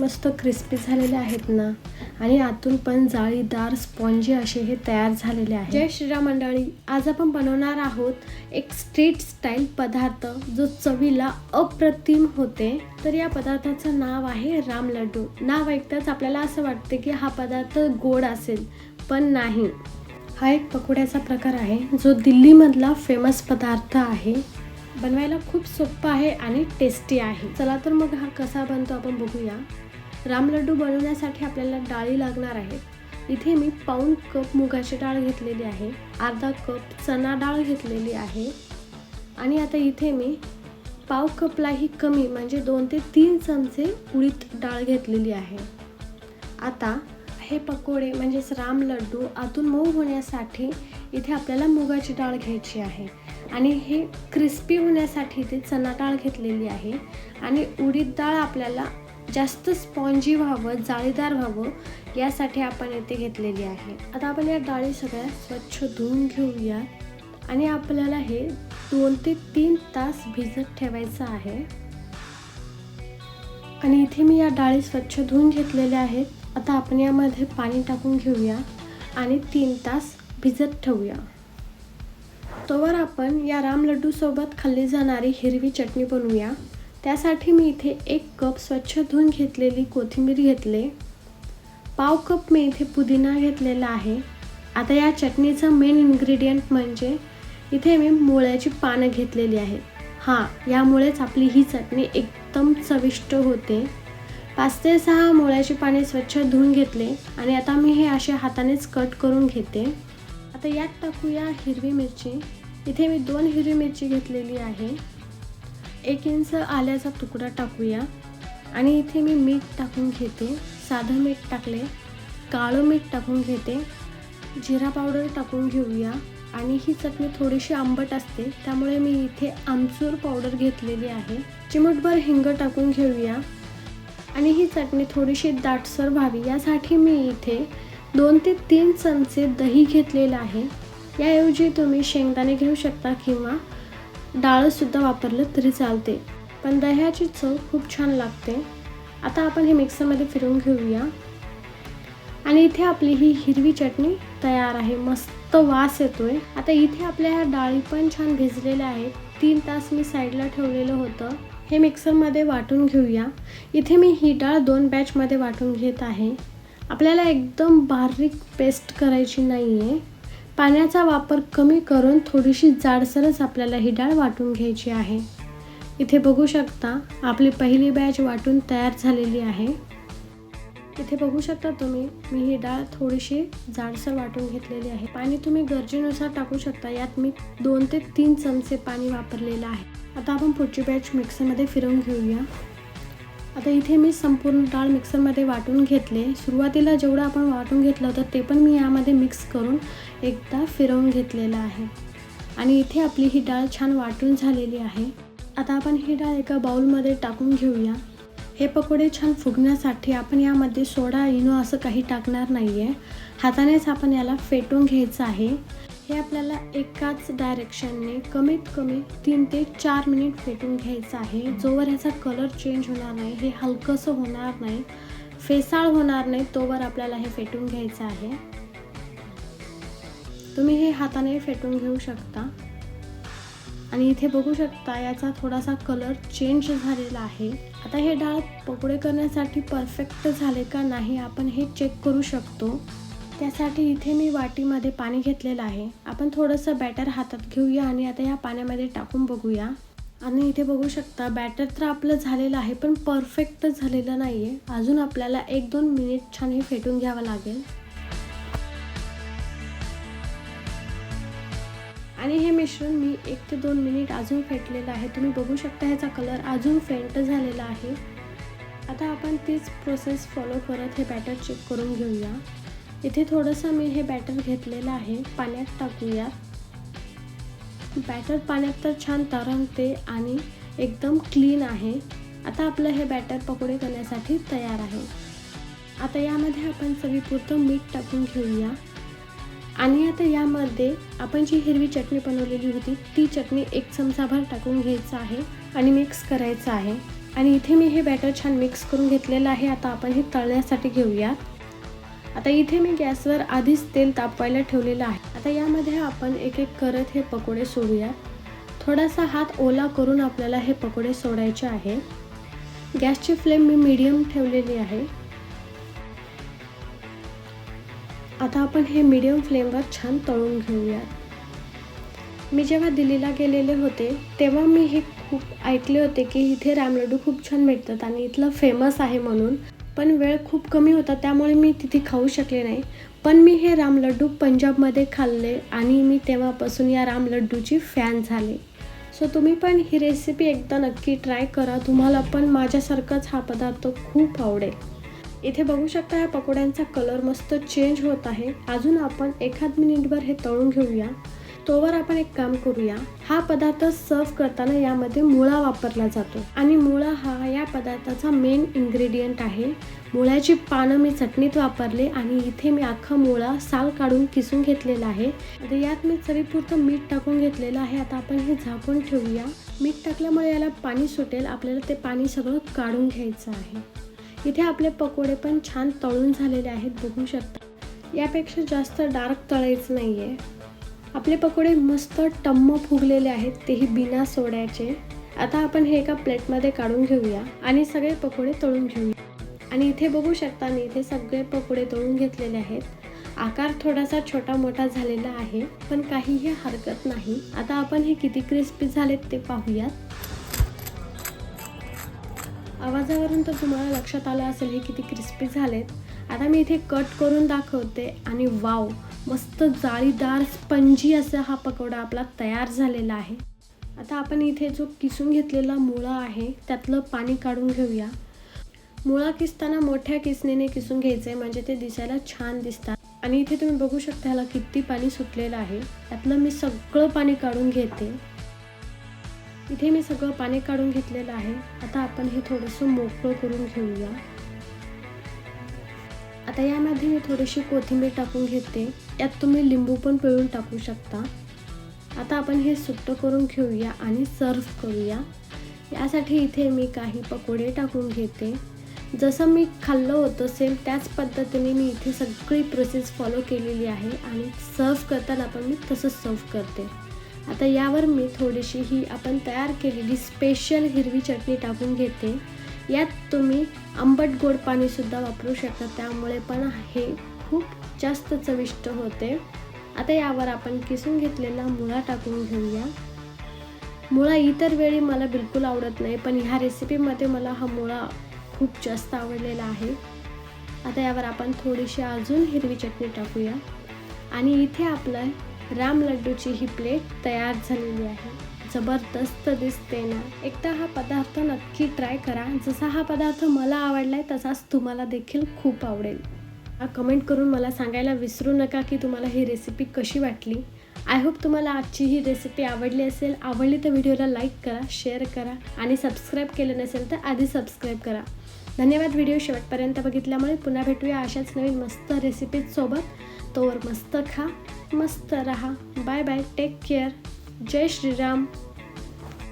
मस्त क्रिस्पी झालेले आहेत ना. आणि आतून पण जाळीदार स्पॉन्जी असे हे तयार झालेले आहे जय श्रीराम मंडळी आज आपण बनवणार आहोत एक स्ट्रीट स्टाईल पदार्थ जो चवीला अप्रतिम होते. तर या पदार्थाचं नाव आहे राम लड्डू. नाव ऐकताच आपल्याला असं वाटते की हा पदार्थ गोड असेल पण नाही. हा एक पकोड्याचा प्रकार आहे जो दिल्लीमधला फेमस पदार्थ आहे. बनवायला खूप सोपं आहे आणि टेस्टी आहे. चला तर मग हा कसा बनतो आपण बघूया. राम लड्डू बनवण्यासाठी आपल्याला डाळी लागणार आहे इथे मी पाऊण कप मुगाची डाळ घेतलेली आहे. अर्धा कप चना डाळ घेतलेली आहे. आणि आता इथे मी पाव कपलाही कमी म्हणजे दोन ते तीन चमचे उडीद डाळ घेतलेली आहे. आता हे पकोडे म्हणजेच राम लड्डू आतून मऊ होण्यासाठी इथे आपल्याला मुगाची डाळ घ्यायची आहे. आणि हे क्रिस्पी होण्यासाठी इथे चणा डाळ घेतलेली आहे. आणि उडीद डाळ आपल्याला जास्त स्पॉन्जी व्हावं जाळीदार व्हावं यासाठी आपण येथे घेतलेली आहे. आता आपण या डाळी सगळ्या स्वच्छ धुवून घेऊया आणि आपल्याला हे दोन ते तीन तास भिजत ठेवायचं आहे. आणि इथे मी या डाळी स्वच्छ धुवून घेतलेल्या आहेत. आता आपण यामध्ये पाणी टाकून घेऊया. आणि तीन तास भिजत ठेवूया. तोवर आपण या राम लड्डूसोबत खाल्ली जाणारी हिरवी चटणी बनवूया. त्यासाठी मी इथे एक कप स्वच्छ धुवून घेतलेली कोथिंबीर घेतले. पाव कप मी इथे पुदिना घेतलेला आहे. आता या चटणीचं मेन इन्ग्रेडियंट म्हणजे इथे मी मुळ्याची पानं घेतलेली आहेत. हां यामुळेच आपली ही चटणी एकदम चविष्ट होते. पाच ते सहा मुळ्याची पाने स्वच्छ धुवून घेतले आणि आता मी हे असे हातानेच कट करून घेते. आता यात टाकूया हिरवी मिरची. इथे मी दोन हिरवी मिरची घेतलेली आहे. एक इंच आल्याचा तुकडा टाकूया. आणि इथे मी मीठ टाकून घेते. साधं मीठ टाकले. काळं मीठ टाकून घेते. जिरा पावडर टाकून घेऊया. आणि ही चटणी थोडीशी आंबट असते. त्यामुळे मी इथे आमचूर पावडर घेतलेली आहे. चिमूटभर हिंग टाकून घेऊया. आणि ही चटणी थोडीशी दाटसर व्हावी. यासाठी मी इथे दोन ते तीन चमचे दही घेतलेलं आहे. याऐवजी तुम्ही शेंगदाणे घेऊ शकता किंवा डाळसुद्धा वापरलं तरी चालते. पण दह्याची चव खूप छान लागते. आता आपण हे मिक्सरमध्ये फिरवून घेऊया. आणि इथे आपली ही हिरवी चटणी तयार आहे. मस्त वास येतोय. आता इथे आपल्या ह्या डाळी पण छान भिजलेल्या आहेत. तीन तास मी साईडला ठेवलेलं होतं. हे मिक्सरमध्ये वाटून घेऊया. इथे मी ही डाळ दोन बॅचमध्ये वाटून घेत आहे. आपल्याला एकदम बारीक पेस्ट करायची नाही आहे पाण्याचा वापर कमी करून थोडीशी जाडसरच आपल्याला ही डाळ वाटून घ्यायची आहे. इथे बघू शकता आपली पहिली बॅच वाटून तयार झालेली आहे. इथे बघू शकता तुम्ही मी ही डाळ थोडीशी जाडसर वाटून घेतलेली आहे. पाणी तुम्ही गरजेनुसार टाकू शकता यात मी दोन ते तीन चमचे पाणी वापरलेलं आहे. आता आपण पुढची बॅच मिक्सरमध्ये फिरवून घेऊया. आता इथे मी संपूर्ण डाळ मिक्सरमध्ये वाटून घेतले. सुरुवातीला जेवढं आपण वाटून घेतलं होतं ते पण मी यामध्ये मिक्स करून एकदा फिरवून घेतलेलं आहे. आणि इथे आपली ही डाळ छान वाटून झालेली आहे. आता आपण ही डाळ एका बाउलमध्ये टाकून घेऊया. हे पकोडे छान फुगण्यासाठी आपण यामध्ये सोडा इनो असं काही टाकणार नाही आहे हातानेच आपण याला फेटून घ्यायचं आहे. हे आपल्याला एकाच डायरेक्शनने कमीत कमी तीन ते चार मिनिट फेटून घ्यायचं आहे. जोवर ह्याचा कलर चेंज होणार नाही हे हलकंसं होणार नाही फेसाळ होणार नाही तोवर आपल्याला हे फेटून घ्यायचं आहे. तुम्ही हे हाताने फेटून घेऊ शकता. आणि इथे बघू शकता याचा थोडासा कलर चेंज झालेला आहे. आता हे डाळ पकोडे करण्यासाठी परफेक्ट झाले का नाही आपण हे चेक करू शकतो. त्यासाठी इथे मी वाटीमध्ये पाणी घेतलेलं आहे. आपण थोडंसं बॅटर हातात घेऊया आणि आता ह्या पाण्यामध्ये टाकून बघूया. आणि इथे बघू शकता बॅटर तर आपलं झालेलं आहे पण परफेक्ट झालेलं नाही आहे अजून आपल्याला एक दोन मिनिट छान हे फेटून घ्यावं लागेल. आणि हे मिश्रण मी एक ते दोन मिनिट अजून फेटलेलं आहे. तुम्ही बघू शकता ह्याचा कलर अजून फेंट झालेला आहे. आता आपण तीच प्रोसेस फॉलो करत हे बॅटर चेक करून घेऊया. इथे थोडंसं मी हे बॅटर घेतलेलं आहे पाण्यात टाकूया. बॅटर पाण्यात तर छान तरंगते आणि एकदम क्लीन आहे. आता आपलं हे बॅटर पकोडे करण्यासाठी तयार आहे. आता यामध्ये आपण चवीपुरतं मीठ टाकून घेऊया. आणि आता यामध्ये आपण जी हिरवी चटणी बनवलेली होती ती चटणी एक चमचाभर टाकून घ्यायचं आहे आणि मिक्स करायचं आहे. आणि इथे मी हे बॅटर छान मिक्स करून घेतलेलं आहे. आता आपण हे तळण्यासाठी घेऊयात आता इथे मी गॅसवर आधीच तेल तापवायला ठेवलेलं आहे. आता यामध्ये आपण एक एक करत हे पकोडे सोडूया. थोडासा हात ओला करून आपल्याला हे पकोडे सोडायचे आहे. गॅसची फ्लेम मी मीडियम ठेवलेली आहे. आता आपण हे मीडियम फ्लेमवर छान तळून घेऊयात. मी जेव्हा दिल्लीला गेलेले होते तेव्हा मी हे खूप ऐकले होते की इथे रामलड्डू खूप छान भेटतात आणि इथलं फेमस आहे म्हणून. पण वेळ खूप कमी होता त्यामुळे मी तिथे खाऊ शकले नाही. पण मी हे रामलड्डू पंजाबमध्ये खाल्ले आणि मी तेव्हापासून या रामलड्डूची फॅन झाले. सो तुम्ही पण ही रेसिपी एकदा नक्की ट्राय करा. तुम्हाला पण माझ्यासारखाच हा पदार्थ खूप आवडेल. इथे बघू शकता या पकोड्यांचा कलर मस्त चेंज होत आहे. अजून आपण एखाद मिनिटभर हे तळून घेऊया. तोवर आपण एक काम करूया. हा पदार्थ सर्व करताना यामध्ये मुळा वापरला जातो. आणि मुळा हा या पदार्थाचा मेन इन्ग्रेडियंट आहे. मुळ्याची पानं मी चटणीत वापरले आणि इथे मी अख्खा मुळा साल काढून किसून घेतलेला आहे. आता यात मी चवीपुरतं मीठ टाकून घेतलेलं आहे. आता आपण हे झाकून ठेवूया. मीठ टाकल्यामुळे याला पाणी सुटेल. आपल्याला ते पाणी सगळं काढून घ्यायचं आहे. इथे आपले पकोडे पण छान तळून झालेले आहेत. बघू शकता. यापेक्षा जास्त डार्क तळायचं नाही आहे आपले पकोडे मस्त टम्म फुगलेले आहेत तेही बिना सोड्याचे. आता आपण हे एका प्लेटमध्ये काढून घेऊया आणि सगळे पकोडे तळून घेऊया. आणि इथे बघू शकता मी इथे सगळे पकोडे तळून घेतलेले आहेत. आकार थोडासा छोटा मोठा झालेला आहे पण काहीही हरकत नाही. आता आपण हे किती क्रिस्पी झालेत ते पाहूयात. आवाजावरून तर तुम्हाला लक्षात आलं असेल हे किती क्रिस्पी झालेत. आता मी इथे कट करून दाखवते आणि वाव मस्त जाळीदार स्पंजी असा हा पकोडा आपला तयार झालेला आहे. आता आपण इथे जो किसून घेतलेला मुळा आहे त्यातलं पाणी काढून घेऊया. मुळा किसताना मोठ्या किसणीने किसून घ्यायचं आहे म्हणजे ते दिसायला छान दिसतात. आणि इथे तुम्ही बघू शकता ह्याला किती पाणी सुटलेलं आहे. त्यातलं मी सगळं पाणी काढून घेते. इथे मी सगळं पाणी काढून घेतलेलं आहे. आता आपण हे थोडंसं मोकळं करून घेऊया. आता यामध्ये मी थोडीशी कोथिंबीर टाकून घेते. यात तुम्ही लिंबू पण पिळून टाकू शकता. आता आपण हे सुट्ट करून घेऊया आणि सर्व करूया. यासाठी इथे मी काही पकोडे टाकून घेते. जसं मी खाल्लं होतं सेम त्याच पद्धतीने मी इथे सगळी प्रोसेस फॉलो केलेली आहे आणि सर्व करताना पण मी तसंच सर्व करते. आता यावर मी थोडीशी ही आपण तयार केलेली स्पेशल हिरवी चटणी टाकून घेते. यात तुम्ही आंबट गोड पाणीसुद्धा वापरू शकता. त्यामुळे पण हे खूप जास्त चविष्ट होते. आता यावर आपण किसून घेतलेला मुळा टाकून घेऊया. मुळा इतर वेळी मला बिलकुल आवडत नाही पण ह्या रेसिपीमध्ये मला हा मुळा खूप जास्त आवडलेला आहे. आता यावर आपण थोडीशी अजून हिरवी चटणी टाकूया. आणि इथे आपलं राम लड्डूची ही प्लेट तयार झालेली आहे. जबरदस्त दिसते ना. एकदा हा पदार्थ नक्की ट्राय करा. जसा हा पदार्थ मला आवडलाय तसाच तुम्हाला देखील खूप आवडेल. कमेंट करून मला सांगायला विसरू नका की तुम्हाला ही रेसिपी कशी वाटली. आय होप तुम्हाला आजची ही रेसिपी आवडली असेल. आवडली तर व्हिडिओला लाईक करा शेअर करा आणि सबस्क्राईब केलं नसेल तर आधी सबस्क्राईब करा. धन्यवाद व्हिडिओ शेवटपर्यंत बघितल्यामुळे. पुन्हा भेटूया अशाच नवीन मस्त रेसिपीजसोबत तोवर मस्त खा मस्त रहा. Bye bye take care Jai Shriram.